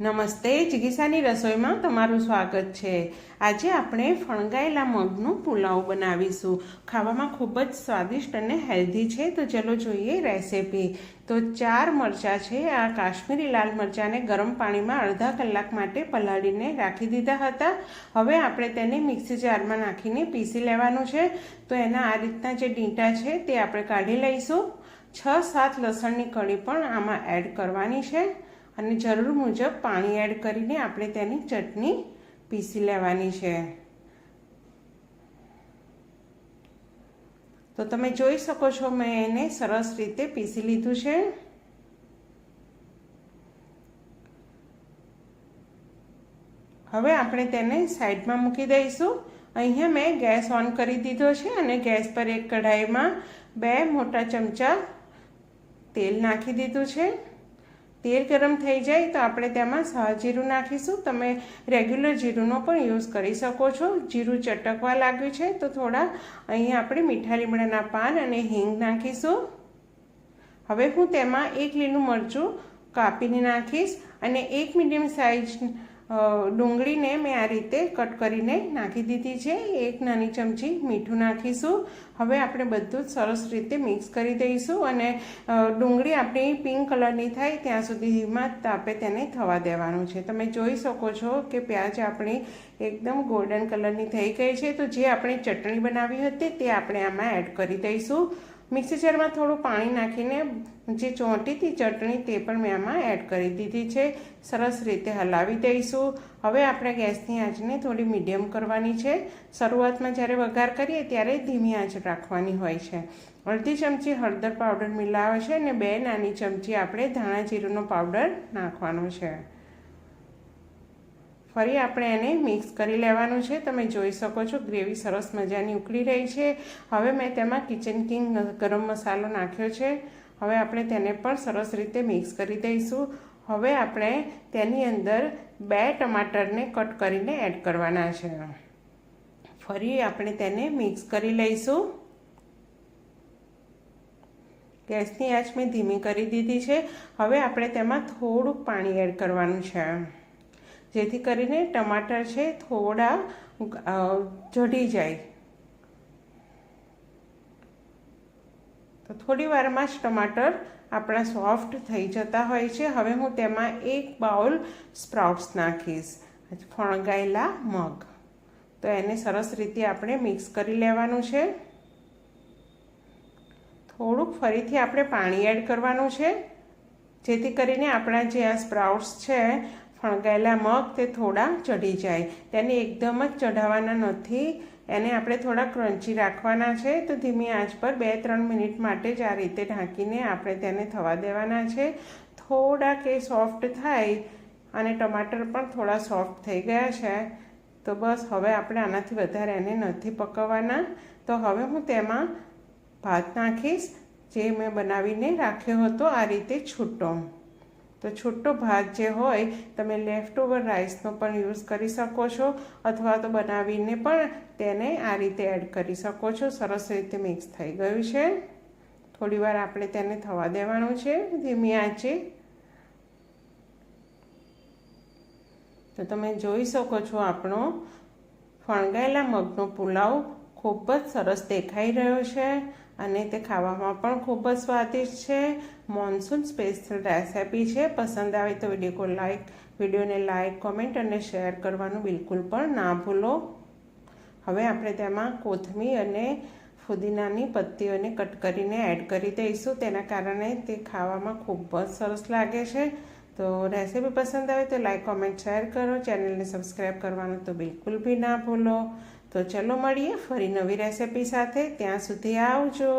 નમસ્તે જિગીસાની રસોઈમાં તમારું સ્વાગત છે. આજે આપણે ફણગાયેલા મગનું પુલાવ બનાવીશું. ખાવામાં ખૂબ જ સ્વાદિષ્ટ અને હેલ્ધી છે, તો ચલો જોઈએ રેસીપી. તો ચાર મરચાં છે, આ કાશ્મીરી લાલ મરચાંને ગરમ પાણીમાં અડધા કલાક માટે પલાળીને રાખી દીધા હતા. હવે આપણે તેને મિક્સી જારમાં નાખીને પીસી લેવાનું છે. તો એના આ રીતના જે ડીંટા છે, તે આપણે કાઢી લઈશું. છ સાત લસણની કળી પણ આમાં એડ કરવાની છે. અને જરૂર મુજબ પાણી એડ કરીને આપણે તેની ચટણી પીસી લેવાની છે. તો તમે જોઈ શકો છો, મેં એને સરસ રીતે પીસી લીધું છે. હવે આપણે તેને સાઈડમાં મૂકી દઈશું. અહીંયા મેં ગેસ ઓન કરી દીધો છે અને ગેસ પર એક કઢાઈમાં બે મોટા ચમચા તેલ નાખી દીધું છે. તેલ ગરમ થઈ જાય તો આપણે તેમાં જીરું નાખીશું. તમે રેગ્યુલર જીરુંનો પણ યુઝ કરી શકો છો. જીરું ચટકવા લાગ્યું છે તો થોડા અહીંયા આપણે મીઠા લીમડાના પાન અને હિંગ નાખીશું. હવે હું તેમાં એક લીલું મરચું કાપીને નાખીશ અને એક મીડિયમ સાઇઝ ડુંગળીને મેં આ રીતે કટ કરીને નાખી દીધી છે. એક નાની ચમચી મીઠું નાખીશું. હવે આપણે બધું સરસ રીતે મિક્સ કરી દઈશું અને ડુંગળી આપણી પિંક કલરની થાય ત્યાં સુધી સુધીમાં તાપે તેને થવા દેવાનું છે. તમે જોઈ શકો છો કે પ્યાજ આપણી એકદમ ગોલ્ડન કલરની થઈ ગઈ છે. તો જે આપણે ચટણી બનાવી હતી તે આપણે આમાં એડ કરી દઈશું. મિક્સી જારમાં થોડું પાણી નાખીને જે ચોંટીથી ચટણી તે પણ મેં આમાં એડ કરી દીધી છે. સરસ રીતે હલાવી દઈશું. હવે આપણે ગેસની આંચને થોડી મીડિયમ કરવાની છે. શરૂઆતમાં જ્યારે વઘાર કરીએ ત્યારે ધીમી આંચ રાખવાની હોય છે. અડધી ચમચી હળદર પાવડર મિલાવે છે અને બે નાની ચમચી આપણે ધાણા જીરુંનો પાવડર નાખવાનો છે. ફરી આપણે એને મિક્સ કરી લેવાનું છે. તમે જોઈ શકો છો ગ્રેવી સરસ મજાની ઉકળી રહી છે. હવે મેં તેમાં કિચન કિંગ ગરમ મસાલો નાખ્યો છે. હવે આપણે તેને પણ સરસ રીતે મિક્સ કરી દઈશું. હવે આપણે તેની અંદર બે ટમાટરને કટ કરીને એડ કરવાના છે. ફરી આપણે તેને મિક્સ કરી લઈશું. ગેસની આંચ મેં ધીમી કરી દીધી છે. હવે આપણે તેમાં થોડુંક પાણી એડ કરવાનું છે. જેથી કરીને ટમાટર છે થોડા જડી જાય. તો થોડી વારમાં જ ટમાટર આપણા સોફ્ટ થઈ જતા હોય છે. હવે હું તેમાં એક બાઉલ સ્પ્રાઉટ્સ નાખીશ. ફણગાયેલા મગ. તો એને સરસ રીતે આપણે મિક્સ કરી લેવાનું છે. થોડુંક ફરીથી આપણે પાણી એડ કરવાનું છે. જેથી કરીને આપણા જે આ સ્પ્રાઉટ્સ છે ફણગાયેલા મગ તે થોડા ચઢી જાય. તેને એકદમ જ ચઢાવવાના નથી. એને આપણે થોડા ક્રન્ચી રાખવાના છે. તો ધીમી આંચ પર બે ત્રણ મિનિટ માટે જ આ રીતે ઢાંકીને આપણે તેને થવા દેવાના છે. થોડાક એ સોફ્ટ થાય અને ટમાટર પણ થોડા સોફ્ટ થઈ ગયા છે. તો બસ હવે આપણે આનાથી વધારે એને નથી પકવવાના. તો હવે હું તેમાં ભાત નાખીશ. જે મેં બનાવીને રાખ્યો હતો, આ રીતે છૂટો. તો છૂટો ભાત જે હોય, તમે લેફ્ટ ઓવર રાઈસનો પણ યુઝ કરી શકો છો, અથવા તો બનાવીને પણ તેને આ રીતે એડ કરી શકો છો. સરસ રીતે મિક્સ થઈ ગયું છે. થોડીવાર આપણે તેને થવા દેવાનું છે, ધીમી આંચે. તો તમે જોઈ શકો છો આપણો ફણગાયેલા મગનો પુલાવ ખૂબ જ સરસ દેખાઈ રહ્યો છે. અને તે ખાવામાં પણ ખૂબ જ સ્વાદિષ્ટ છે. મોન્સૂન સ્પેશિયલ રેસિપી છે. પસંદ આવે તો વીડિયો લાઇક વિડીયોને લાઈક કોમેન્ટ અને શેર કરવાનું બિલકુલ પણ ના ભૂલો. હવે આપણે તેમાં કોથમીર અને ફુદીનાની પત્તીઓને કટ કરીને એડ કરી દઈશું. તેના કારણે તે ખાવામાં ખૂબ જ સરસ લાગે છે. તો રેસીપી પસંદ આવે તો લાઈક, કોમેન્ટ, શેર કરો. ચેનલને સબસ્ક્રાઈબ કરવાનું તો બિલકુલ બી ના ભૂલો. તો ચલો મળીએ ફરી નવી રેસિપી સાથે. ત્યાં સુધી આવજો.